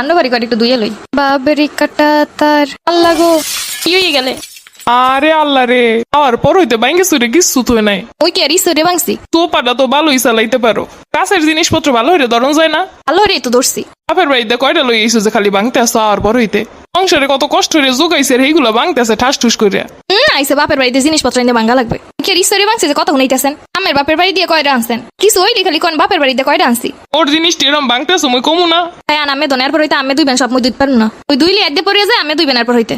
And বাড়ি কর একটু দুইয়ে লই। বাবেরি কাটা তার। আল্লাহ গো কি হয়ে গেলে? আরে আল্লাহ রে আর পর হইতে ব্যাংকে সুরে কিচ্ছু তুই নাই। ওই কি আর ইসরে ভাঙছি? তো পাটা তো ভালোই চালাইতে পারো। কাছের জিনিসপত্র ভালো হইলে ধরন যায় না। আল্লাহ রে তো ধরছি। বাপের বাড়িতে কয়টা লই আইসো যে খালি বাংতে আসো আর পর হইতে? সংসারে কত কষ্ট হইরে যোগাইছে এইগুলো আছে ঠাস ঠুস করিয়া আইসে বাপের বাড়িতে জিনিসপত্র এনে ভাঙ্গা লাগবে। কি ইসরে ভাঙছি যে কথা শুনাইতেছেন। আমার বাপের বাড়ি দিয়ে কয়টা আনছেন? কিছু ওই খালি কোন বাপের বাড়িতে কয়টা আনছি? ওর জিনিসটি এরম বাংতে আসো মুই কমু না। তাই আন আমি দনের পর হইতে আমি দুইবেন সব মুই দুই পারুন না। ওই দুইলি একদে পরে যায় আমি দুইবেন আর পর হইতে।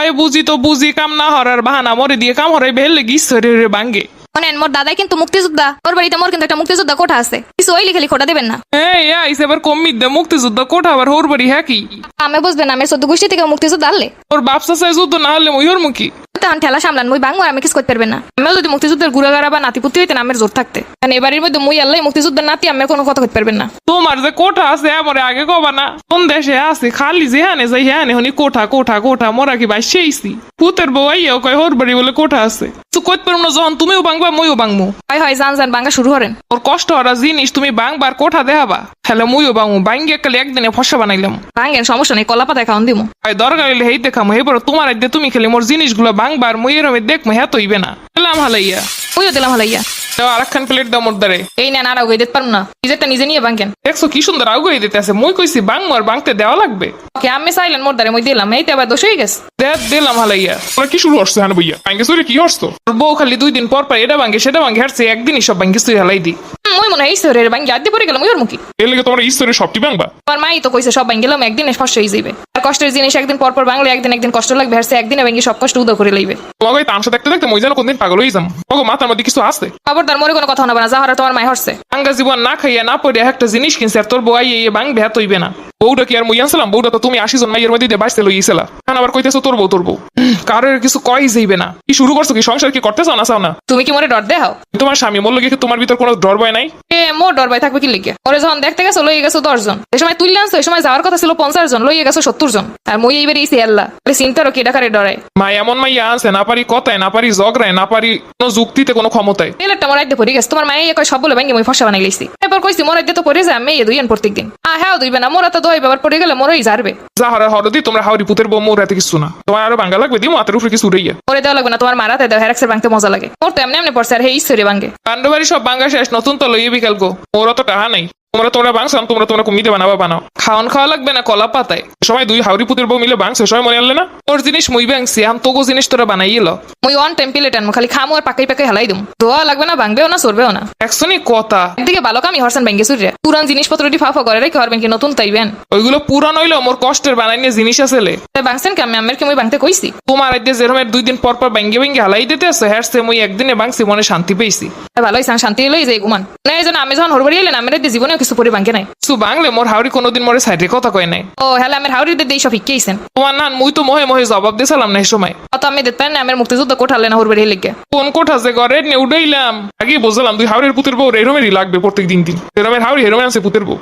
আই বুঝি তো বুঝি কাম না হরার বাহানা। মরে দিয়ে কাম হরাই বেহলে গিয়ে রে বাঙ্গে শোনেন মোর দাদাই কিন্তু মুক্তিযোদ্ধা। ওর বাড়িতে মোর কিন্তু একটা মুক্তিযোদ্ধা কোঠা আছে। কিছু ওই খালি খোটা দেবেন না। হ্যাঁ ইয়া আইসে এবার কমি দে মুক্তিযুদ্ধ কোঠা আবার হোর বাড়ি হ্যাঁ কি? আমি বুঝবেন আমি চোদ্দ গোষ্ঠী থেকে মুক্তিযোদ্ধা আনলে। ওর বাপসা চাই যুদ্ধ না হলে মুই ওর মুখী। তখন ঠেলা সামলান মুই বাংলা আমি কিছু করতে পারবেন না। আমিও যদি মুক্তিযুদ্ধের গুড়াগাড়া বা নাতিপুতি হইতেন আমার জোর থাকতে। কারণ এবারের মধ্যে মুই আল্লাহ মুক্তিযুদ্ধের নাতি আমি কোনো কথা করতে পারবেন না। তোমার যে কোঠা আছে আমার আগে কবা না। কোন দেশে আছে? খালি যেহানে যাই হ্যাঁ হনি কোঠা কোঠা কোঠা মোরা কি ভাই সেইছি পুতের বউ আইয়াও কয় হর বাড়ি বলে কোঠা আছে। তো কইতে পারব না যখন তুমিও বাংবা মইও বাংমু। হয় হয় জান জান বাঙ্গা শুরু করেন। ওর কষ্ট হরা জিনিস তুমি বাংবার কোঠা দেখাবা। তাহলে মইও বাংমু বাঙ্গি একালে একদিনে ফসা বানাইলাম। বাঙ্গেন সমস্যা নেই কলা পাতায় খাওয়ান দিমু। আর দরকার হইলে হেই দেখামু হে বড় তোমার আইতে তুমি খেলে মোর জিনিসগুলো বাংবার মই এরমে দেখমু হ্যাঁ তৈবে না। দিলাম হালাইয়া। ওইও দিলাম হালাইয়া। দাও আরেকখান প্লেট দাও মোর দ্বারে। এই আর আগে দিতে না। নিজেরটা নিজে নিয়ে দেখছ কি সুন্দর আগুয়ে দিতে আছে। মই কইছি বাংতে দেওয়া লাগবে। ওকে আমি চাইলেন মোর দ্বারে মই দিলাম। আবার দোষ হয়ে গেছে। দিলাম হালাইয়া। তোরা কি শুরু হচ্ছে ব্যাংকে চুরি কি হচ্ছে বউ খালি দুই দিন পর পর এটা ভাঙ্গে সেটা হারছে একদিনই সব হালাই দি। মই মনে হয় আদি পরে গেলাম ওর মুখী। এর লেগে তোমার ঈশ্বরের সবটি ব্যাংবা আমার মাই তো কইছে সব ভাঙ্গিলাম একদিনে কষ্ট হয়ে যাবে কষ্টের জিনিস একদিন পর পর বাংলা একদিন একদিন কষ্ট লাগবে হারছে একদিন এবং সব কষ্ট উদয় করে লইবে। এই তামসা দেখতে দেখতে মই যেন কোনদিন পাগল হয়ে যাম ওগো মাথার মধ্যে কিছু আছে? খবরদার মরে কোনো কথা না যাহারা তোমার মাই হরছে। আঙ্গা জীবন না খাইয়া না পড়ে একটা জিনিস কিনছে আর তোর বয়াই আইয়ে বাং ভাঙবে হাত হইবে না। বউটা কি আর মই আনছিলাম? বউটা তো তুমি আশি জন মাইয়ের মধ্যে দিয়ে বাঁচতে লইয়েছিলা। এখন আবার কইতেছো তোর বউ তোর বউ। কারোর কিছু কই যাইবে না। কি শুরু করছ কি? সংসার কি করতে চাও না চাও না। তুমি কি মরে ডর দেখাও? তোমার স্বামী বলল কি তোমার ভিতর কোনো ডর ভয় নাই? এ মোর ডর ভাই থাকবে কি লিখে ওরে যখন দেখতে গেছো লইয়ে গেছো দশ জন এই সময় তুললে আনছো এই সময় যাওয়ার কথা ছিল পঞ্চাশ জন লইয়ে গেছো সত্তর জন আর মই এইবার এই আল্লাহ। চিন্তারও কি ডাকারে ডরায়। মা এমন মাইয়া আনছে না পারি কথায় না পারি ঝগড়ায় না পারি কোনো যুক্তিতে কোনো ক্ষমতায়। তেলেরটা মরাইতে পড়ে গেছে। তোমার মায়ে কয় সব বলে ভেঙে মই ফসা বানাই লাইছি এরপর কইছি মরাইতে তো পড়ে যায় মেয়ে দুইয়েন প্রত্যেক দিন আ হ্যাঁ দুইবে না। মোরা তো দই ব্যাপার পড়ে গেলে মোরই জারবে যা হরা হরদি তোমরা হাওড়ি পুতের বউ মোর এত কিছু না। তোমার আরও বাঙ্গা লাগবে দিমো হাতের উপরে কিছু উড়াইয়া। পরে দেওয়া লাগবে না তোমার মারাতে দেওয়া হ্যারাক্সের ভাঙতে মজা লাগে। ওর তো এমনি এমনি পড়ছে আর হে ঈশ্বরে ভাঙে পাণ্ডবাড়ি সব ভাঙ্গা শেষ নতুন তো লইয়ে বিকাল গো। ওর অত টাহা নাই। তোমরা তোমরা বাংসাম তোমরা তোমরা কমিতে বানাবা বানাও খাওয়ান খাওয়া লাগবে না কলা পাতায়। সবাই দুই হাওড়ি পুতের বউ মিলে বাংছে সবাই মনে আনলে না? তোর জিনিস মুই ভাঙছি আম তোগো জিনিস তোরা বানাইল মুই অন টাইম প্লেট আনব খালি খামু আর পাকাই পাকাই হালাই দিম। দোয়া লাগবে না ভাঙবেও না সরবেও না। একশনই কথা। একদিকে ভালো কামি হরসান ব্যাংকে সুরিয়া পুরান জিনিসপত্রটি ফাফা করে রেখে পারবেন কি নতুন তাইবেন? ওইগুলো পুরান হইল মোর কষ্টের বানাই নিয়ে জিনিস আছে ভাঙছেন কি আমি আমের কি মুই ভাঙতে কইছি। তোমার আইতে যেরমের দুই দিন পর পর ব্যাঙ্গে ব্যাঙ্গে হালাই দিতে আছে হ্যারছে মুই একদিনে ভাঙছি মনে শান্তি পেয়েছি। তাই ভালোই শান্তি লই যাই ঘুমান না এই আমি যখন হরবাড়ি এলেন আমার দিয়ে জীবনেও কিছু পরে ভাঙকে নাই। কিছু বাংলে মোর হাওড়ি কোনোদিন মোরে সাইডে কথা কয় নাই। ও হ্যালো আমার হাউরিতে দিয়ে সব শিখিয়েছেন তোমার না মুই তো মহে মহে জবাব দিয়েছিলাম না এই সময়। অত আমি দেখতে না আমার মুক্তিযুদ্ধ কোঠালে না হরবাড়ি লেগে কোন কোঠা যে ঘরে নিয়ে উঠাইলাম আগে বুঝলাম দুই হাওড়ের পুতের বউ এরমেরই লাগবে প্রত্যেক দিন। দিন এরমের হাওড়ি হেরমে আনছে পুতের বউ।